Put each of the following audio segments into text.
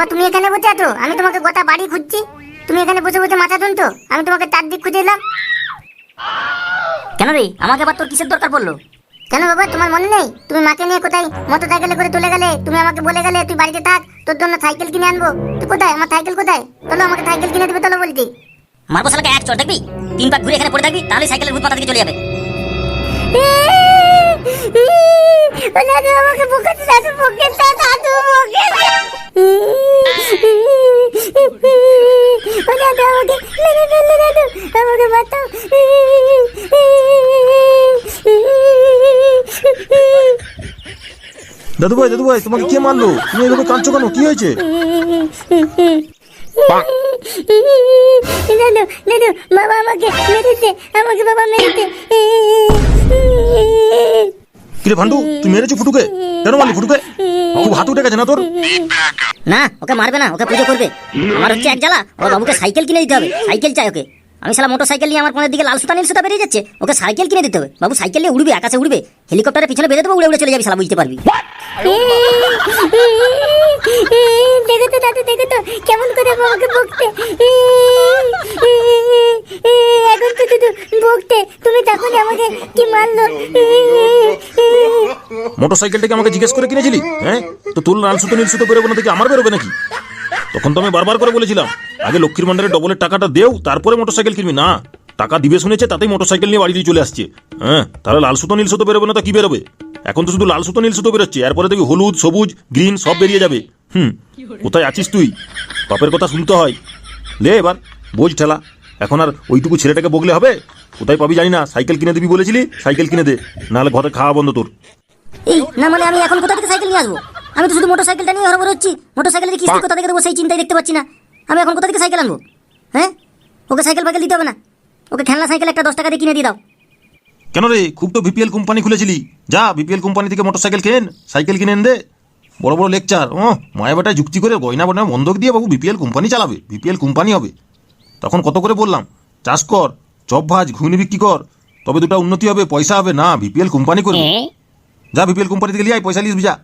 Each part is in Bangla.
বাবা তুমি এখানে বসে আছো? আমি তোমাকে গোটা বাড়ি খুঁজছি। তুমি এখানে বসে বসে মাথা তুলতো আমি তোমাকে চারদিক খুঁজে এলাম। কেন রে? আমাকে আবার তোর কিসের দরকার পড়ল? কেন বাবা তোমার মনে নেই? তুমি মাকে নিয়ে কোথায় মোটর সাইকেলে করে চলে গেলে? তুমি আমাকে বলে গেলে তুই বাড়িতে থাক তোর জন্য সাইকেল কিনে আনব। তুই কোথায়? আমার সাইকেল কোথায়? চলো আমাকে সাইকেল কিনে দেবে চলো বলছি। মারবো শালাকে এক চড় দেখবি? তিন পাক ঘুরে এখানে পড়ে থাকবি তাহলে সাইকেলের ভূত মাথা থেকে চলে যাবে। দাদু আমাকে বকাতে দাদু বকেতে দাদু বকেতে ও দাদু আমাকে মেরে ফেললে দাদু আমাকে বাঁচাও। দাদু ভাই দাদু ভাই তোমাকে কে মারলো? তুমি এভাবে কাঁদছো কেন? কি হয়েছে? দাদু দাদু বাবা আমাকে মেরেছে আমাকে বাবা মেরেছে। কিরে ভান্ডু, তুই মেরেছো ফুটুকে? কেন মারলি ফুটুকে? খুব হাত উঠে গেছে না তোর? না, ওকে মারবে না, ওকে পুজো করবে। আমার হচ্ছে এক জ্বালা, ওর বাবুকে সাইকেল কিনে দিতে হবে। সাইকেল চাই ওকে। আমি সালা মোটর সাইকেল নিয়ে আমার কোনের দিকে লাল সুতা নীল সুতা বেরিয়ে যাচ্ছে ওকে সাইকেল কিনে দিতে হবে। বাবু সাইকেল নিয়ে উড়বে আকাশে উড়বে হেলিকপ্টারের পিছনে বেঁধে দেবো উড়ে উড়ে চলে যাবি সালা বুঝতে পারবি। দেখো তো দাদু দেখো তো কেমন করে বাবাকে বকতে। এখন তো শুধু বকতে। তুমি আমাকে কি মারলো? মোটর সাইকেলটাকে আমাকে জিজ্ঞেস করে কিনেছিলি? হ্যাঁ? তো তোর লাল সুতো নীল সুতো বেরোবে না দেখি আমার বেরোবে নাকি? তখন তো আমি বারবার করে বলেছিলাম আগে লক্ষ্মীর ভান্ডারের ডবলের টাকাটা দেও, তারপরে মোটর সাইকেল কিনবি। না, টাকা দিবে শুনেছে, তাতেই মোটর সাইকেল নিয়ে বাড়ি চলে আসছে। হ্যাঁ তাহলে লাল সুতো, নীল সুতো বেরোবে না তা কি বেরোবে? এখন তো শুধু লাল সুতো, নীল সুতো বেরোচ্ছে। এরপরে দেখবি হলুদ, সবুজ গ্রিন সব বেরিয়ে যাবে। হুম, কোথায় আছিস তুই? বাপের কথা শুনতে হয়। লে এবার, বোঝ ঠেলা। এখন আর ওইটুকু ছেলেটাকে বগলে হবে? কোথায় পাবি জানি না। সাইকেল কিনে দিবি বলেছিলি? সাইকেল কিনে দে। নাহলে ঘরে খাওয়া বন্ধ তোর। এই, না মানে আমি এখন কোথা থেকে সাইকেল নিয়ে আসব? আমি তো শুধু মোটর সাইকেলটা নিয়ে হরবর হচ্ছি। মোটর সাইকেলের কিস্তি কোথা থেকে দেবো সেই চিন্তাই দেখতে পাচ্ছি না। আমি এখন কোথা থেকে সাইকেল আনব? হ্যাঁ? ওকে সাইকেল ফাইকেল দিতে হবে না। ওকে খেলনা সাইকেল একটা দশ টাকা দিয়ে কিনে দিয়ে দাও। কেন রে? খুব তো বিপিএল কোম্পানি খুলেছিলি। যা বিপিএল কোম্পানি থেকে মোটর সাইকেল কেন? সাইকেল কিনে এনে দে। বড় বড় লেকচার। ও মায়া বেটায় যুক্তি করে গয়না বয়না বন্ধক দিয়ে বাবু বিপিএল কোম্পানি চালাবে। বিপিএল কোম্পানি হবে। তখন কত করে বললাম চাষ কর চপ ভাজ ঘুগনি বিক্রি কর। তবে দুটো উন্নতি হবে পয়সা হবে না বিপিএল কোম্পানি করবে। যা বিপিএল কোম্পানি থেকে লিয়ে আয় পয়সা লিস যা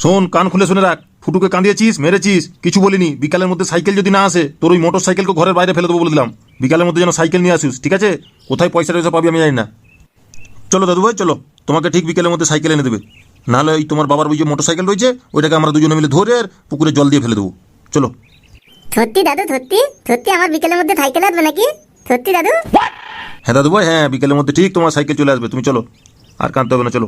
শোন কান খুলে শুনে রাখ। ফুটুকে কাঁদিয়েছিস মেরেছিস কিছু বলিনি। বিকালের মধ্যে সাইকেল যদি না আসে তোর ওই মোটর সাইকেলকে ঘরের বাইরে ফেলে দেবো বলে দিলাম বিকালের মধ্যে যেন সাইকেল নিয়ে আসিস ঠিক আছে? কোথায় পয়সা টয়সা পাবি আমি জানি না। চলো দাদু ভাই চলো। তোমাকে ঠিক বিকেলের মধ্যে সাইকেল এনে দেবে। নাহলে ওই তোমার বাবার ওই যে মোটর সাইকেল রয়েছে ওইটাকে আমরা দুজনে মিলে ধরে আর পুকুরে জল দিয়ে ফেলে দেবো। চলো। সত্যি দাদু সত্যি সত্যি আমার বিকেলের মধ্যে সাইকেল আসবে নাকি? সত্যি দাদু। হ্যাঁ দাদু ভাই হ্যাঁ বিকেলের মধ্যে ঠিক তোমার সাইকেল চলে আসবে। তুমি চলো। আর কাঁদতে হবে না চলো।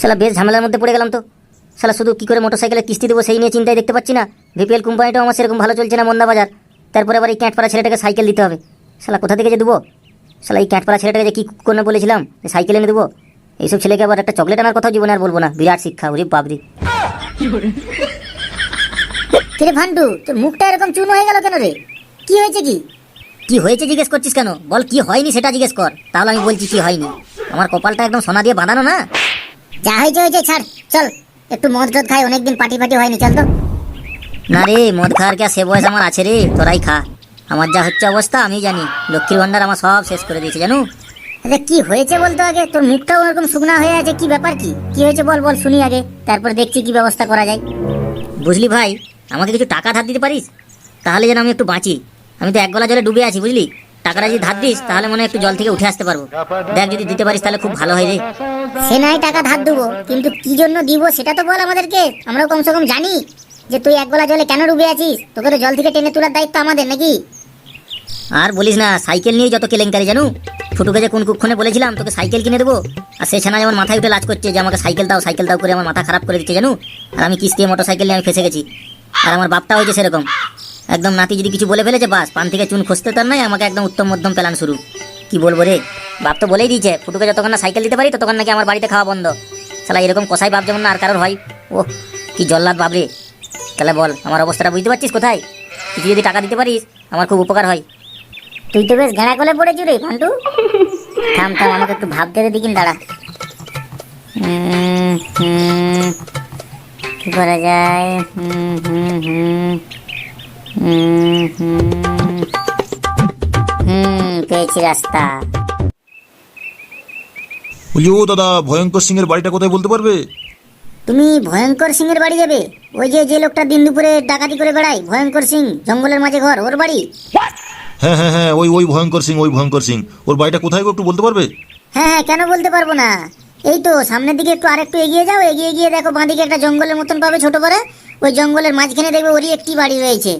শালা বেশ ঝামেলার মধ্যে পড়ে গেলাম তো। শালা শুধু কি করে মোটর সাইকেলের কিস্তি দেবো সেই নিয়ে চিন্তায় দেখতে পাচ্ছি না। ভিপিএল কোম্পানিটাও আমার সেরকম ভালো চলছে না মন্দা বাজার তারপরে আবার এই ক্যাঁটপাড়া ছেলেটাকে সাইকেল দিতে হবে। শালা কোথা থেকে যে দেবো? শালা এই ক্যাঁটপাড়া ছেলেটাকে যে কী করে বলেছিলাম? সাইকেল এনে দেবো? এইসব ছেলেকে আবার একটা চকলেট আনার কথাও জীবনে আর বলব না। বিরাট শিক্ষা ওরে বাবরি কিরে ভান্ডু তোর মুখটা এরকম চুন হয়ে গেল কেন রে? কি হয়েছে কি? কি হয়েছে জিজ্ঞেস করছিস কেন? বল কি হয়নি সেটা জিজ্ঞেস কর। তাহলে আমি বলছি কি হয়নি। আমার কপালটা একদম সোনা দিয়ে বাঁধানো না? যা হয়েছে হয়েছে ছাড়। চল একটু মদ টদ খাই অনেকদিন পার্টি পার্টি হয়নি চল তো। না রে মদ খাওয়ার কে সে বয়স আমার আছে রে? তোরাই খা। আমার যা হচ্ছে অবস্থা আমি জানি। লক্ষ্মীর ভান্ডার আমার সব শেষ করে দিয়েছে জানো? আরে কি হয়েছে বলতো আগে? তোর মুখটাও এরকম শুকনা হয়ে আছে কি ব্যাপার কি? কি হয়েছে বল বল শুনি আগে। তারপর দেখছি কি ব্যবস্থা করা যায়। বুঝলি ভাই আমাকে কিছু টাকা ধার দিতে পারিস? তাহলে যেন আমি একটু বাঁচি। আমি তো এক গলা জলে ডুবে আছি বুঝলি? টাকাটা যদি ধার দিস তাহলে মনে একটু জল থেকে উঠে আসতে পারব। দেখ যদি দিতে পারিস তাহলে খুব ভালো হয় রে। সে নাই টাকা ধার দেবো কিন্তু কি জন্য দিব সেটা তো বল আমাদেরকে। আমরাও কমসে কম জানি যে তুই এক গলা জলে কেন ডুবে আছিস? তোকে তো জল থেকে টেনে তোলার দায়িত্ব আমাদের নাকি? আর বলিস না সাইকেল নিয়ে যত কেলেঙ্কারি জানু? ফুটুকে যে কোন কুক্ষণে বলেছিলাম তোকে সাইকেল কিনে দেবো। আর সে ছানা যেমন মাথায় উঠে লাজ করছে যে আমাকে সাইকেল দাও সাইকেল দাও করে আমার মাথা খারাপ করে দিচ্ছে জানু? আর আমি কিস্তি মোটর সাইকেল নিয়ে আমি ফেসে গেছি। আর আমার বাপটা হয়েছে সেরকম। একদম নাতি যদি কিছু বলে ফেলেছে বাস। পান থেকে চুন খসতে তার নাই আমাকে একদম উত্তম মধ্যম প্ল্যান শুরু। কি বলব রে? বাপ তো বলেই দিয়েছে ফুটুকে যতক্ষণ না সাইকেল দিতে পারি ততক্ষণ নাকি আমার বাড়িতে খাওয়া বন্ধ। শালা এরকম কষাই বাপ যেমন না আর কারোর হয়। ও কি জল্লাদ বাবরে তাহলে বল আমার অবস্থাটা বুঝতে পারছিস কোথায়? কিছু যদি টাকা দিতে পারিস আমার খুব উপকার হয়। তুই তো বেশ ঘেরা করে পড়েছি রে ফান্টু থাম থাম আমাকে একটু ভাবতে দে দিকিন দাঁড়া। কি করা যায়? হুম, হুম, হুম, হুম, পেয়েছি রাস্তা ও দাদা ভয়ঙ্কর সিং এর বাড়িটা কোথায় বলতে পারবে তুমি ভয়ঙ্কর সিং এর বাড়ি যাবে ওই যে যে লোকটা দিন দুপুরে ডাকাতি করে বেড়ায় ভয়ঙ্কর সিং জঙ্গলের মাঝে ঘর ওর বাড়ি হ্যাঁ হ্যাঁ হ্যাঁ ওই ওই ভয়ঙ্কর সিং ওই ভয়ঙ্কর সিং ওর বাড়িটা কোথায় গো একটু বলতে পারবে হ্যাঁ হ্যাঁ কেন বলতে পারব না এই তো সামনের দিকে একটু আরেকটু এগিয়ে যাও এগিয়ে গিয়ে দেখো বাঁদিকে একটা জঙ্গলের মতন পাবে ছোট করে ওই জঙ্গলের মাঝখানে দেখবে ওরই একটি বাড়ি রয়েছে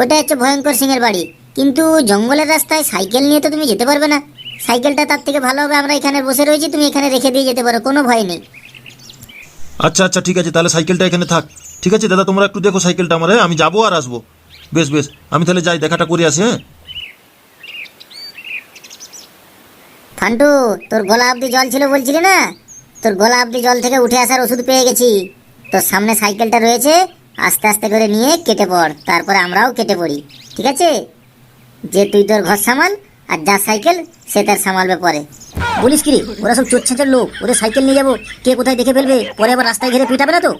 ওটা হচ্ছে ভয়ঙ্কর সিং এর বাড়ি। কিন্তু জঙ্গলের রাস্তায় সাইকেল নিয়ে তো তুমি যেতে পারবে না। সাইকেলটা তার থেকে ভালো হবে আমরা এখানে বসে রয়েছি তুমি এখানে রেখে দিয়ে যেতে পারো কোনো ভয় নেই। আচ্ছা আচ্ছা ঠিক আছে তাহলে সাইকেলটা এখানে থাক। ঠিক আছে দাদা তোমরা একটু দেখো সাইকেলটা আমার হ্যাঁ? আমি যাব আর আসব। বেশ বেশ আমি তাহলে যাই দেখাটা করে আসি হ্যাঁ? ফান্টু তোর গলা অব্দি জল ছিল বলছিলি না? তোর গলা অব্দি জল থেকে উঠে আসার ওষুধ পেয়ে গেছি। তোর সামনে সাইকেলটা রয়েছে আস্তে আস্তে করে নিয়ে কেটে পড়, তারপরে আমরাও কেটে পড়ি, ঠিক আছে? যে তুই তোর ঘর সামাল আর যার সাইকেল, সে তার সামালবে পরে। বলিস কিরে ওরা সব চোরছাঁচের লোক, ওদের সাইকেল নিয়ে যাব, কে কোথায় দেখে ফেলবে, পরে আবার রাস্তায় ঘিরে পিটাবে না তো?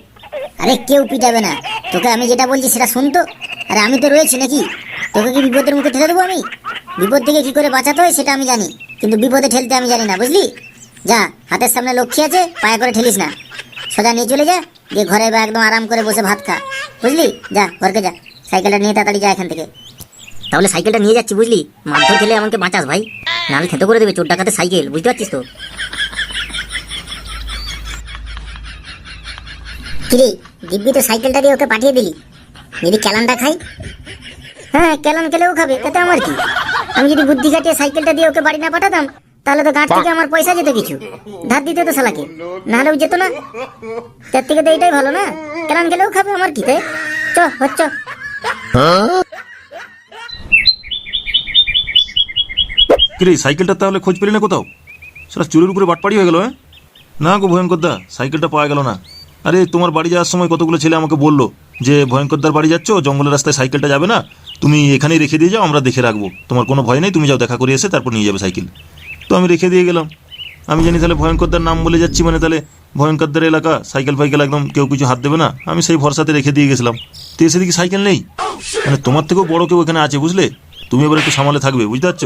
আরে কেউ পিটাবে না, তোকে আমি যেটা বলছি সেটা শুনতো আরে আমি তো রয়েছি নাকি? তোকে কি বিপদের মুখে ঠেলে দেবো আমি? বিপদ থেকে কি করে বাঁচাতে হয় সেটা আমি জানি, কিন্তু বিপদে ঠেলতে আমি জানি না, বুঝলি? যা, হাতের সামনে লক্ষ্মী আছে, পায়ে করে ঠেলিস না। সোজা নিয়ে চলে যা গিয়ে ঘরে বা একদম আরাম করে বসে ভাত খা। বুঝলি? যা ঘরকে যা। সাইকেলটা নিয়ে তাড়াতাড়ি যা এখান থেকে। তাহলে সাইকেলটা নিয়ে যাচ্ছি বুঝলি? মারধর খেলে আমাকে বাঁচাস ভাই। নাহলে খেতে করে দেবে চোর ডাকাতে সাইকেল বুঝতে পারছিস তো? কিরে দিব্যি তো সাইকেলটা দিয়ে ওকে পাঠিয়ে দিলি। যদি ক্যালানটা খাই? হ্যাঁ ক্যালান খেলেও খাবে তাতে আমার কি? আমি যদি বুদ্ধি খাটিয়ে সাইকেলটা দিয়ে ওকে বাড়ি না পাঠাতাম তাহলে তো গাঁট থেকে আমার পয়সা যেত কিছু। ধার দিতে তো শালাকে। না হলেও যেত না। তার থেকে তো এটাই ভালো না। ক্যালান খেলেও খাবে, আমার কি তাই? চ, হচ্ছ। কিরে, সাইকেলটা তাহলে খোঁজ পেলি না কোথাও? সেটা চুরির উপরে বাটপাড়ি হয়ে গেল হ্যাঁ? না গো ভয়ঙ্করদা সাইকেলটা পাওয়া গেল না। আরে, তোমার বাড়ি যাওয়ার সময় কতগুলো ছেলে আমাকে বলল যে ভয়ঙ্করদার বাড়ি যাচ্ছ, জঙ্গলের রাস্তায় সাইকেলটা যাবে না। তুমি এখানেই রেখে দিয়ে যাও, আমরা দেখে রাখব। তোমার কোনো ভয় নেই, তুমি যাও, দেখা করে এসে তারপর নিয়ে যাবে সাইকেল। তো আমি রেখে দিয়ে গেলাম। আমি জানি তাহলে ভয়ঙ্করদার নাম বলে যাচ্ছি মানে তাহলে ভয়ঙ্করদার এলাকা, সাইকেল ফাইকেল একদম কেউ কিছু হাত দেবে না। আমি সেই ভরসাতে রেখে দিয়ে গেছিলাম। তো এসে দেখি সাইকেল নেই। মানে তোমার থেকেও বড় কেউ এখানে আছে, বুঝলে? তুমি এবার একটু সামালে থাকবে, বুঝতে পারছ?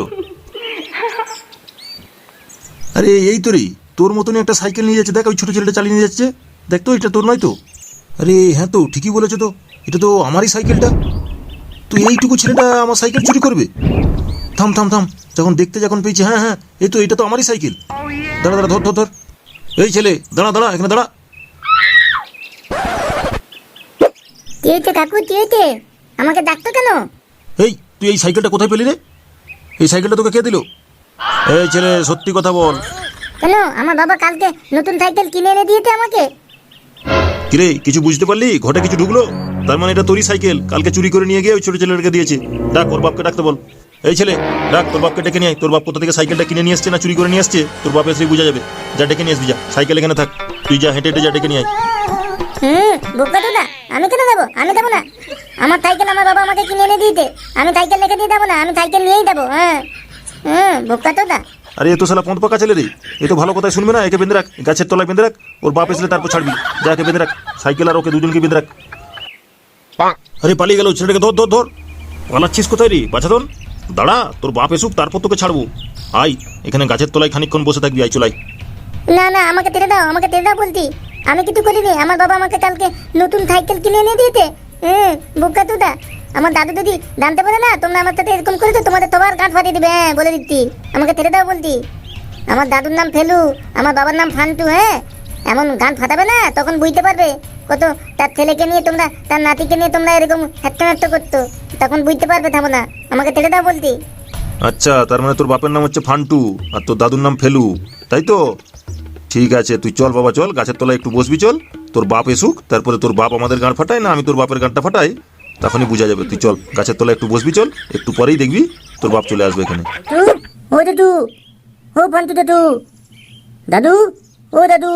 আরে এই তো রে, তোর মতনই একটা সাইকেল নিয়ে যাচ্ছে। দেখ, ওই ছোটো ছেলেটা চালিয়ে নিয়ে যাচ্ছে। দেখ তো, এটা তোর নয় তো? আরে হ্যাঁ তো, ঠিকই বলেছ তো। এটা তো আমারই সাইকেলটা। তো এইটুকু ছেলেটা আমার সাইকেল চুরি করবে? থাম থাম থাম। যখন দেখতে যখন পেয়েছি হ্যাঁ হ্যাঁ এই তো এটা তো আমারই সাইকেল। দাঁড়া দাঁড়া ধর ধর ধর। এই ছেলে দাঁড়া দাঁড়া এখানে দাঁড়া। কি হয়েছে কাকু কি হয়েছে আমাকে ডাকতো কেন? এই তুই এই সাইকেলটা কোথায় পেলি রে? এই সাইকেলটা তোকে কে দিল? এই ছেলে সত্যি কথা বল। কেন? আমার বাবা কালকে নতুন সাইকেল কিনে এনে দিয়েছে আমাকে। কিরে কিছু বুঝতে পারলি? ঘটে কিছু ঢুকলো? তার মানে এটা তোরই সাইকেল। কালকে চুরি করে নিয়ে গিয়ে ওই ছোট ছেলেটাকে দিয়েছে। ডাক ওর বাপকে ডাকতে বল। এই ছেলে ডাক তোর বাপকে ডেকে নিয়ে আয়। তোর বাপ কোথা থেকে সাইকেলটা কিনে নিয়ে আসছে না চুরি করে নিয়ে আসছে তোর বাপ এসে বোঝা যাবে। যা ডেকে নিয়ে আসবি যা। সাইকেল এখানে থাক। তুই যা হেঁটে হেঁটে যা ডেকে নিয়ে আয়। হুম বোকা দাদা আমি কেন দেবো আমি দেবো না। আমার সাইকেল আমার বাবা আমাকে কিনে এনে দিয়েছে। আমি সাইকেল রেখে দিয়ে দেবো না আমি সাইকেল নিয়েই দেবো হ্যাঁ। হুম বোকা তো না। আরে এ তো শালা পন্ত পাকা ছেলে রে। এ তো ভালো কথাই শুনবে না একে বেঁধে রাখ। গাছের তলায় বেঁধে রাখ। ওর বাপ এসলে তারপর ছাড়বি। যা একে বেঁধে রাখ। সাইকেল আর ওকে দুজনকে বেঁধে রাখ। আরে পালিয়ে গেল ছেলেটাকে ধর ধর ধর। পালাচ্ছিস কোথায় রে বাছাদন দাঁড়া, তোর বাপ এসুক, তারপর তোকে ছাড়বো। আয়, এখানে গাছের তলায় খানিকক্ষণ বসে থাকবি, আয় চলাই না না, আমাকে তেড়ে দাও, আমাকে তেড়ে দাও বলতি আমি কিছু করিনি, আমার বাবা আমাকে কালকে নতুন সাইকেল কিনে এনে দিয়েছে। হ্যাঁ বোকা তুদা আমার দাদু যদি জানতে পারে না, তোমরা আমার সাথে এরকম করেছ, তোমাদের তোমার গাঁট ফাটিয়ে দিবে হ্যাঁ বলে দিচ্ছি। আমাকে তেড়ে দাও বলতি আমার দাদুর নাম ফেলু, আমার বাবার নাম ফান্টু হ্যাঁ। এমন গান ফাটাবে না, তখন বুঝতে পারবে কত তার ছেলেকে নিয়ে তোমরা, তার নাতিকে নিয়ে তোমরা এরকম হ্যাট্টা করতো তখন বুঝতে পারবে থামো না। আমাকে তেড়ে দাও বলতি আচ্ছা তার মানে তোর বাপের নাম হচ্ছে ফান্টু আর তোর দাদুর নাম ফেলু। তাই তো? ঠিক আছে তুই চল বাবা চল। গাছের তলায় একটু বসবি চল। তোর বাপ এসুক তারপরে তোর বাপ আমাদের গান ফাটায় না আমি তোর বাপের গানটা ফাটাই। তখনই বোঝা যাবে তুই চল। গাছের তলায় একটু বসবি চল। একটু পরেই দেখবি তোর বাপ চলে আসবে এখানে। ও দাদু ও ফান্টু দাদু। দাদু ও দাদু।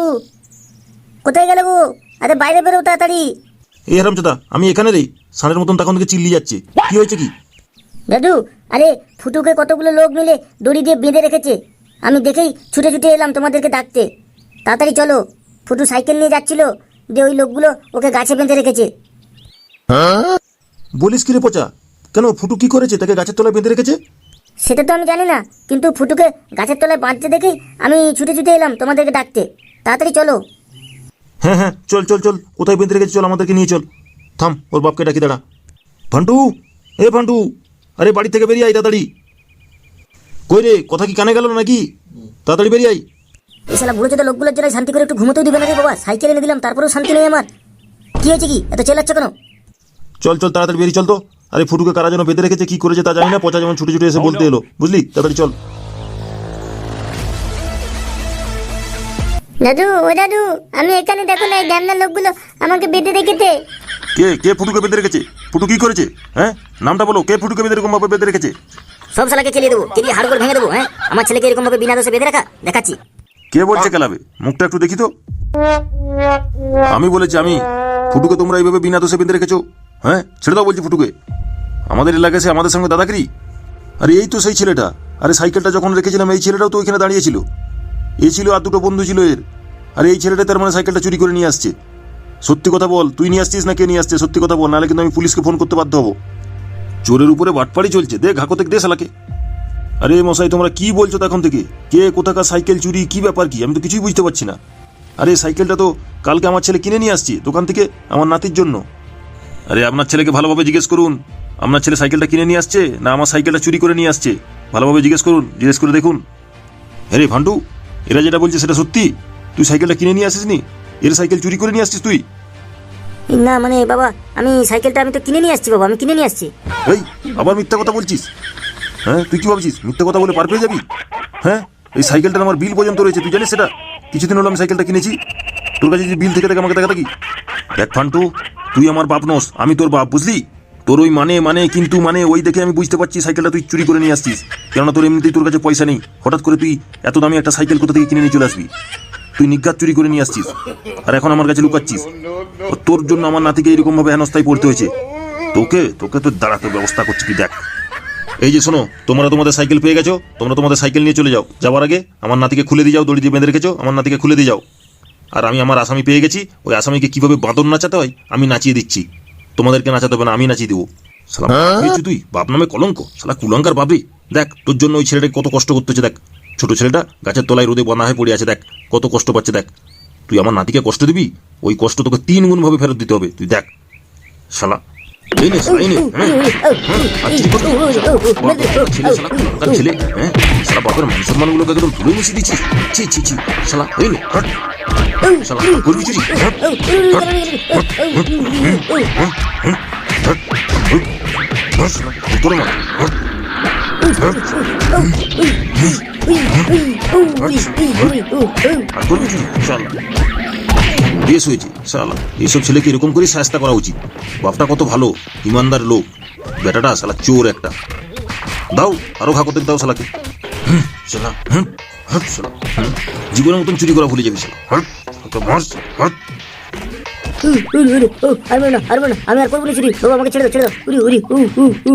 কোথায় গেলে গো? আরে বাইরে বেরো তাড়াতাড়ি। এই হারামচোদা আমি এখানে রে ষাঁড়ের মতন তখন থেকে চিল্লি যাচ্ছে। কি হয়েছে কি? দাদু আরে ফুটুকে কতগুলো লোক মিলে দড়ি দিয়ে বেঁধে রেখেছে। আমি দেখেই ছুটে ছুটে এলাম তোমাদেরকে ডাকতে। তাড়াতাড়ি চলো ফুটু সাইকেল নিয়ে যাচ্ছিল যে ওই লোকগুলো ওকে গাছে বেঁধে রেখেছে। বলিস কি রে পচা? কেন ফুটু কি করেছে? তাকে গাছের তলায় বেঁধে রেখেছে? সেটা তো আমি জানি না কিন্তু ফুটুকে গাছের তলায় বাঁধতে দেখেই আমি ছুটে ছুটে এলাম তোমাদেরকে ডাকতে। তাড়াতাড়ি চলো। হ্যাঁ হ্যাঁ চল চল চল কোথায় বেঁধে রেখেছি চল আমাদেরকে নিয়ে চল। থাম ওর বাপকে ডাকি দাঁড়া। ফান্টু এ ফান্টু আরে বাড়ি থেকে বেরিয়ে আই তাড়াতাড়ি। কই রে কথা কি কানে গেল নাকি? তাড়াতাড়ি বেরিয়ে আই এই বুড়ো লোকগুলোর জন্য শান্তি করে একটু ঘুমোতেও দিবে না রে বাবা? সাইকেল এনে দিলাম তারপরেও শান্তি নেই আমার। কি হয়েছে কি? এত চেল্লাচ্ছ কেন? চল চল তাড়াতাড়ি বেরিয়ে চল তো। আরে ফুটুকে কারা যেন বেঁধে রেখেছে কি করেছে তা জানি না পচা যেমন ছুটে ছুটে এসে বলতে এলো। বুঝলি? তাড়াতাড়ি চল। দাদু ও দাদু আমি এখানে দেখো না এই ড্যামনার লোকগুলো আমাকে বেঁধে রেখেছে। কে কে ফুটুকে বেঁধে রেখেছে? ফুটু কি করেছে? হ্যাঁ? নামটা বলো কে ফুটুকে বেঁধে এরকম ভাবে বেঁধে রেখেছে? সব শালাকে খেলিয়ে দেবো কেলিয়ে হাড়গোড় ভেঙে দেবো হ্যাঁ? আমার ছেলেকে এরকম ভাবে বিনা দোষে বেঁধে রাখা? দেখাচ্ছি। কে বলছে খেলাবে? মুখটা একটু দেখি তো। আমি বলেছি আমি। ফুটুকে তোমরা এইভাবে বিনা দোষে বেঁধে রেখেছো? হ্যাঁ? ছেড়ে দাও বলছি ফুটুকে। আমাদের এলাকায় সে আমাদের সঙ্গে দাদাগিরি? আরে এই তো সেই ছেলেটা। আরে সাইকেলটা যখন রেখেছিলাম এই ছেলেটাও তো ওইখানে দাঁড়িয়েছিল এই ছিল আর দুটো বন্ধু ছিল এর। আর এই ছেলেটা তার মানে সাইকেলটা চুরি করে নিয়ে আসছে। সত্যি কথা বল, তুই নিয়ে আসছিস না কে নিয়ে আসছে? সত্যি কথা বল, নাহলে কিন্তু আমি পুলিশকে ফোন করতে বাধ্য হব। চোরের উপরে বাটপাড়ি চলছে, দে ঘাকতে দে শালাকে। আরে মশাই, তোমরা কি বলছো তখন থেকে? কে, কোথাকার সাইকেল চুরি, কি ব্যাপার কি? আমি তো কিছুই বুঝতে পারছি না। আরে সাইকেলটা তো কালকে আমার ছেলে কিনে নিয়ে আসছি, দোকান থেকে আমার নাতির জন্য। আরে আপনার ছেলেকে ভালোভাবে জিজ্ঞেস করুন। আপনার ছেলে সাইকেলটা কিনে নিয়ে আসছে না আমার সাইকেলটা চুরি করে নিয়ে আসছে? ভালোভাবে জিজ্ঞেস করুন, জিজ্ঞেস করে দেখুন। আরে ভান্ডু, এরা যেটা বলছে সেটা সত্যি? তুই সাইকেলটা কিনে নিয়ে আসিসনি? এর সাইকেল চুরি করে নিয়ে আসছিস তুই? না মানে বাবা আমি সাইকেলটা আমি তো কিনে নিয়ে আসছি বাবা আমি কিনে নিয়ে আসছি। এই আবার মিথ্যা কথা বলছিস? হ্যাঁ তুই কি ভাবছিস? মিথ্যা কথা বলে পার পেয়ে যাবি? হ্যাঁ এই সাইকেলটার আমার বিল পর্যন্ত রয়েছে তুই জানিস সেটা? কিছুদিন হলো আমি সাইকেলটা কিনেছি। তোর কাছে যদি বিল থেকে থাকে আমাকে দেখা থাকি দেখ ফান্টু তুই আমার বাপ নস আমি তোর বাপ বুঝলি? তোর ওই মানে মানে কিন্তু মানে ওই দেখে আমি বুঝতে পারছি সাইকেলটা তুই চুরি করে নিয়ে আসছিস। কেননা তোর এমনিতেই তোর কাছে পয়সা নেই। হঠাৎ করে তুই এত দামি একটা সাইকেল কোথা থেকে কিনে নিয়ে চলে আসবি? তুই নিজ্ঞাত চুরি করে নিয়ে আসছিস। আর এখন আমার কাছে লুকাচ্ছিস। তোর জন্য আমার নাতিকে এরকম ভাবে হেনস্থায় পড়তে হয়েছে। তোকে তোকে তো দাঁড়াতে ব্যবস্থা করছি তুই দেখ। এই যে শোনো তোমরা তোমাদের সাইকেল পেয়ে গেছো তোমরা তোমাদের সাইকেল নিয়ে চলে যাও। যাওয়ার আগে আমার নাতিকে খুলে দিয়ে যাও দড়ি দিয়ে বেঁধে রেখেছো আমার নাতিকে খুলে দিয়ে যাও। আর আমি আমার আসামি পেয়ে গেছি ওই আসামিকে কীভাবে বাঁদর নাচাতে হয় আমি নাচিয়ে দিচ্ছি। তোমাদেরকে নাচাতে হবে না আমি নাচিয়ে দেবো। শালা তুই? বাপ নামে কলঙ্ক শালা কুলঙ্কার বাপরে। দেখ তোর জন্য ওই ছেলেটাকে কত কষ্ট করতেছে দেখ। ছোট ছেলেটা গাছের তলায় রোদে বাঁধা হয়ে পড়ে আছে দেখ কত কষ্ট পাচ্ছে দেখ তুই আমার নাতিকে কষ্ট দিবি ওই কষ্ট তোকে তিন গুণ ভাবে ফেরত দিতে হবে তুই দেখ শালা হ্যাঁ হ্যাঁ, ছেলে হ্যাঁ মান ছি ছি ছি শালা বেশ এইসব ছেলেকে এরকম করে শাস্তা করা উচিত বাপটা কত ভালো ইমানদার লোক বেটাটা শালা চোর একটা দাও আরও ঘাকতে দাও শালা হুম, হাট, জীবনের মতন চুরি করা ভুলে যাবি ওকে মার, হাট। আর না আর না আমি আর করব না চুরি আমাকে ছেড়ে দাও ছেড়ে দাও উরি উরি উ উ উ